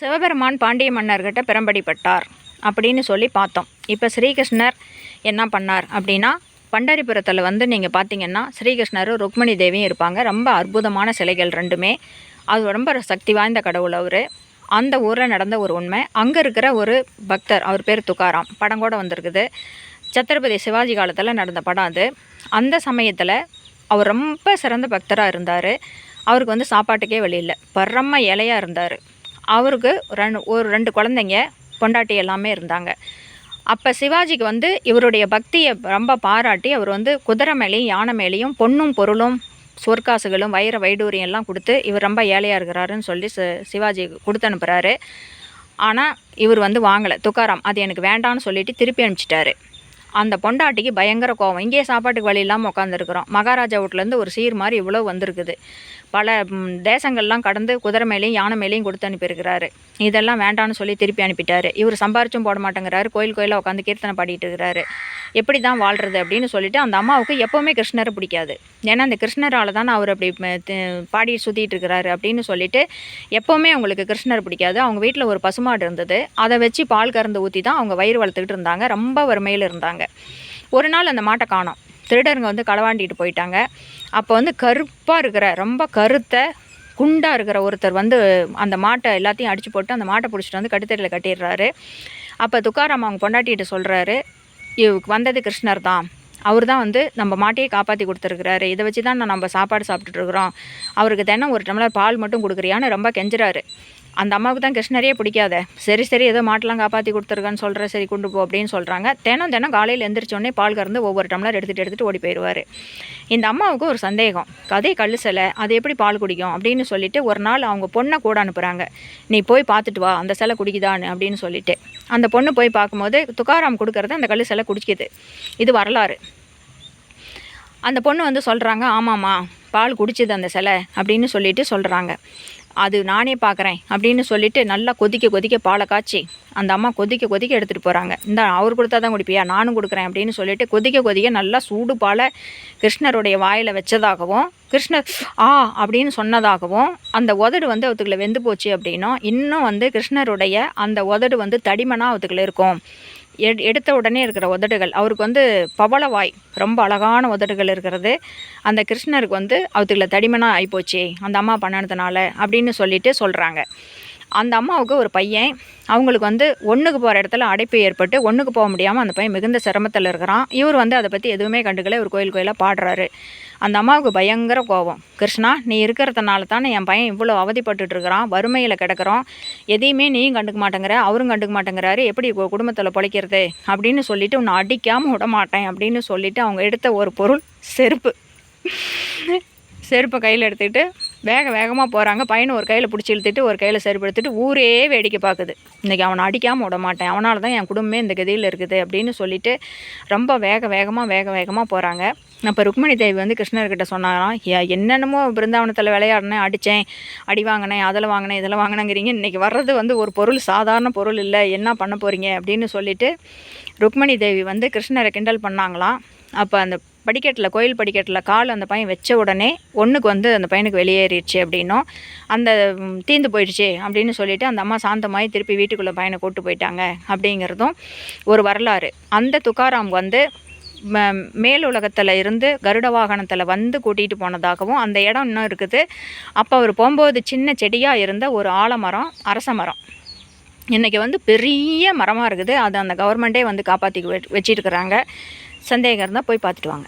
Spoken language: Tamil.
சிவபெருமான் பாண்டிய மன்னர்கிட்ட பெரம்படிப்பட்டார் அப்படின்னு சொல்லி பார்த்தோம். இப்போ ஸ்ரீகிருஷ்ணர் என்ன பண்ணார் அப்படின்னா பண்டரிபுரத்தில் வந்து நீங்கள் பார்த்தீங்கன்னா ஸ்ரீகிருஷ்ணரும் ருக்மணி தேவியும் இருப்பாங்க. ரொம்ப அற்புதமான சிலைகள் ரெண்டுமே. அது ரொம்ப சக்தி வாய்ந்த கடவுள் அவர். அந்த ஊரில் நடந்த ஒரு உண்மை. அங்கே இருக்கிற ஒரு பக்தர் அவர் பேர் துக்காராம். படம் கூட வந்திருக்குது. சத்ரபதி சிவாஜி காலத்தில் நடந்த படம் அது. அந்த சமயத்தில் அவர் ரொம்ப சிறந்த பக்தராக இருந்தார். அவருக்கு வந்து சாப்பாட்டுக்கே வழி இல்லை. பரம இலையாக இருந்தார். அவருக்கு ரெண்டு ஒரு ரெண்டு குழந்தைங்க பொண்டாட்டி எல்லாமே இருந்தாங்க. அப்போ சிவாஜிக்கு வந்து இவருடைய பக்தியை ரொம்ப பாராட்டி அவர் வந்து குதிரை மேலேயும் யானை மேலேயும் பொன்னும் பொருளும் சொற்காசுகளும் வைர வைடூரியம் எல்லாம் கொடுத்து இவர் ரொம்ப ஏழையாக இருக்கிறாருன்னு சொல்லி சிவாஜி கொடுத்து அனுப்புகிறாரு ஆனால் இவர் வந்து வாங்கலை. துக்காராம் அது எனக்கு வேண்டான்னு சொல்லிட்டு திருப்பி அனுப்பிச்சிட்டாரு. அந்த பொண்டாட்டிக்கு பயங்கர கோவம். இங்கேயே சாப்பாட்டுக்கு வழி இல்லாமல் உட்காந்துருக்குறோம் மகாராஜா வீட்லேருந்து ஒரு சீர் மாதிரி இவ்வளோ வந்திருக்குது. பல தேசங்கள்லாம் கடந்து குதிரை மேலேயும் யானை மேலேயும் கொடுத்து அனுப்பியிருக்கிறாரு. இதெல்லாம் வேண்டான்னு சொல்லி திருப்பி அனுப்பிட்டாரு. இவர் சம்பாரிச்சும் போட மாட்டேங்கிறாரு. கோயில் கோயிலாக உட்காந்து கீர்த்தனை பாடிட்டு இருக்கிறாரு எப்படி தான் வாழ்கிறது அப்படின்னு சொல்லிட்டு அந்த அம்மாவுக்கு எப்போவுமே கிருஷ்ணரை பிடிக்காது. ஏன்னா அந்த கிருஷ்ணரால் தான் அவர் அப்படி பாடி சுற்றிட்டு இருக்கிறாரு அப்படின்னு சொல்லிட்டு எப்போவுமே அவங்களுக்கு கிருஷ்ணர் பிடிக்காது. அவங்க வீட்டில் ஒரு பசுமாடு இருந்தது. அதை வச்சு பால் கறந்து ஊற்றி தான் அவங்க வயிறு வளர்த்துக்கிட்டு இருந்தாங்க. ரொம்ப வறுமையில் இருந்தாங்க. ஒரு நாள் அந்த மாட்டை காணோம். திருடருங்க வந்து களவாண்டிட்டு போயிட்டாங்க. அப்போ வந்து கருப்பாக இருக்கிற ரொம்ப கருத்த குண்டாக இருக்கிற ஒருத்தர் வந்து அந்த மாட்டை எல்லாத்தையும் அடிச்சு போட்டு அந்த மாட்டை பிடிச்சிட்டு வந்து கட்டுத்தடியில் கட்டிடுறாரு. அப்போ துக்காராம் அவங்க பொண்டாட்டிகிட்ட சொல்கிறாரு இவருக்கு வந்தது கிருஷ்ணர் தான். அவர் தான் வந்து நம்ம மாட்டையே காப்பாற்றி கொடுத்துருக்குறாரு. இதை வச்சு தான் நம்ம சாப்பாடு சாப்பிட்டுட்டு இருக்கிறோம். அவருக்கு தினம் ஒரு டம்ளர் பால் மட்டும் கொடுக்குறியான்னு ரொம்ப கெஞ்சுறாரு. அந்த அம்மாவுக்கு தான் கிருஷ்ணரையே பிடிக்காத. சரி சரி ஏதோ மாட்டெலாம் காப்பாற்றி கொடுத்துருக்கான்னு சொல்கிற சரி கொண்டு போ அப்படின்னு சொல்கிறாங்க தினம் தினம் காலையில் எந்திரிச்சோடனே பால் கறந்து ஒவ்வொரு டம்ளர் எடுத்துகிட்டு எடுத்துகிட்டு ஓடி போயிடுவார். இந்த அம்மாவுக்கு ஒரு சந்தேகம். கதை கல் சிலை அது எப்படி பால் குடிக்கும் அப்படின்னு சொல்லிட்டு ஒரு நாள் அவங்க பொண்ணை கூட அனுப்புகிறாங்க நீ போய் பார்த்துட்டு வா அந்த சிலை குடிக்குதான்னு அப்படின்னு சொல்லிட்டு. அந்த பொண்ணு போய் பார்க்கும்போது துக்காராம் கொடுக்கறது அந்த கல் சிலை குடிக்குது. இது வரலாறு. அந்த பொண்ணு வந்து சொல்கிறாங்க ஆமாம்மா பால் குடிச்சது அந்த சிலை அப்படின்னு சொல்லிட்டு சொல்கிறாங்க அது நானே பார்க்குறேன் அப்படின்னு சொல்லிட்டு நல்லா கொதிக்க கொதிக்க பாலை காய்ச்சி அந்த அம்மா கொதிக்க கொதிக்க எடுத்துகிட்டு போகிறாங்க இந்த அவர் கொடுத்தா தான் குடிப்பியா? நானும் கொடுக்குறேன் அப்படின்னு சொல்லிட்டு கொதிக்க கொதிக்க நல்லா சூடு பாலை கிருஷ்ணருடைய வாயில் வச்சதாகவும் கிருஷ்ணர் ஆ அப்படின்னு சொன்னதாகவும் அந்த உதடு வந்து அவத்துக்குள்ள வெந்து போச்சு அப்படின்னும் இன்னும் வந்து கிருஷ்ணருடைய அந்த உதடு வந்து தடிமனாக அவத்துக்குள்ளே இருக்கும். எடுத்த உடனே இருக்கிற உதடுகள். அவருக்கு வந்து பவளவாய் ரொம்ப அழகான உதடுகள் இருக்கிறது. அந்த கிருஷ்ணருக்கு வந்து அவத்துக்குள்ள தடிமனாக ஆகிப்போச்சு அந்த அம்மா பண்ணதுனால அப்படின்னு சொல்லிட்டு சொல்கிறாங்க அந்த அம்மாவுக்கு ஒரு பையன். அவங்களுக்கு வந்து ஒன்றுக்கு போகிற இடத்துல அடைப்பு ஏற்பட்டு ஒன்றுக்கு போக முடியாமல் அந்த பையன் மிகுந்த சிரமத்தில் இருக்கிறான். இவர் வந்து அதை பற்றி எதுவுமே கண்டுக்கல. ஒரு கோயில் கோயிலாக பாடுறாரு. அந்த அம்மாவுக்கு பயங்கர கோபம். கிருஷ்ணா நீ இருக்கிறதுனால தானே என் பையன் இவ்வளோ அவதிப்பட்டுட்டு இருக்கிறான். வறுமையில் கிடக்கிறோம் எதையுமே நீயும் கண்டுக்க மாட்டேங்கிற அவரும் கண்டுக்க மாட்டேங்கிறாரு. எப்படி குடும்பத்தில் பிழைக்கிறது அப்படின்னு சொல்லிட்டு உன்னை அடிக்காமல் விட மாட்டேன் அப்படின்னு சொல்லிட்டு அவங்க எடுத்த ஒரு பொருள் செருப்பு. செருப்பை கையில் எடுத்துக்கிட்டு வேக வேகமாக போகிறாங்க பையனை ஒரு கையில் பிடிச்சி இழுத்துட்டு ஒரு கையில் சரிப்படுத்திட்டு ஊரே வேடிக்கை பார்க்குது. இன்றைக்கி அவனை அடிக்காமல் விட மாட்டேன். அவனால தான் என் குடும்பமே இந்த கதியில் இருக்குது அப்படின்னு சொல்லிட்டு ரொம்ப வேக வேகமாக வேக வேகமாக போகிறாங்க அப்போ ருக்மணி தேவி வந்து கிருஷ்ணர்கிட்ட சொன்னாராம் "ஏ- என்னென்னமோ பிருந்தாவனத்தில் விளையாடினேன் அடித்தேன் அடி வாங்கினேன் அதில் வாங்கினேன் இதில் வாங்கினேங்கிறீங்க. இன்றைக்கி வர்றது வந்து ஒரு பொருள் சாதாரண பொருள் இல்லை. என்ன பண்ண போகிறீங்க அப்படின்னு சொல்லிட்டு ருக்மணி தேவி வந்து கிருஷ்ணரை கிண்டல் பண்ணாங்களாம். அப்போ அந்த படிக்கட்டில் கோயில் படிக்கட்டில் கால் அந்த பையன் வச்ச உடனே ஒன்றுக்கு வந்து அந்த பையனுக்கு வெளியேறிடுச்சு அப்படின்னும் அந்த தீந்து போயிடுச்சு அப்படின்னு சொல்லிட்டு அந்த அம்மா சாந்தமாகி திருப்பி வீட்டுக்குள்ளே பையனை கூட்டு போயிட்டாங்க அப்படிங்கிறதும் ஒரு வரலாறு. அந்த துக்காராம் வந்து ம- மேல் உலகத்தில் இருந்து கருட வாகனத்தில் வந்து கூட்டிகிட்டு போனதாகவும் அந்த இடம் இன்னும் இருக்குது. அப்போ அவர் போகும்போது சின்ன செடியாக இருந்த ஒரு ஆலமரம் அரச மரம். இன்றைக்கி வந்து பெரிய மரமாக இருக்குது. அது அந்த கவர்மெண்ட்டே வந்து காப்பாற்றி வச்சிருக்கிறாங்க. சந்தேகம் இருந்தால் போய் பார்த்துட்டு வாங்க.